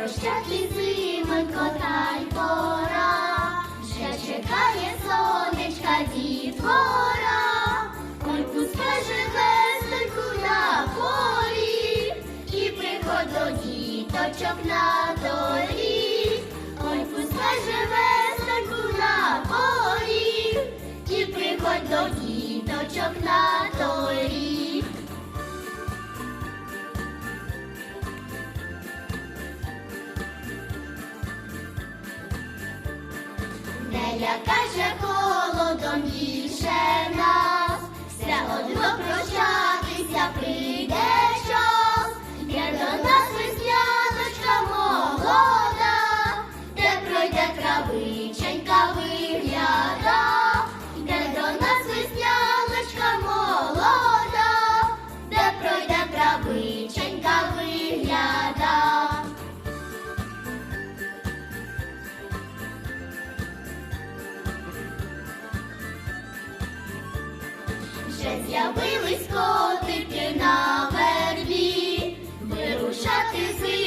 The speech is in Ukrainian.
Прощати зимонько, та й пора, вже чекає сонечка дітвора. Ой, пускай живе зимку на полі, і приходь до діточок на долі. Ой, пускай живе зимку на полі, і приходь до діточок на Не лякай же холодом більше нас, все одно прощатися прийде час, де до нас весняночка молода, де пройде травиченька вже з'явились котики на вербі, вирушати зиму.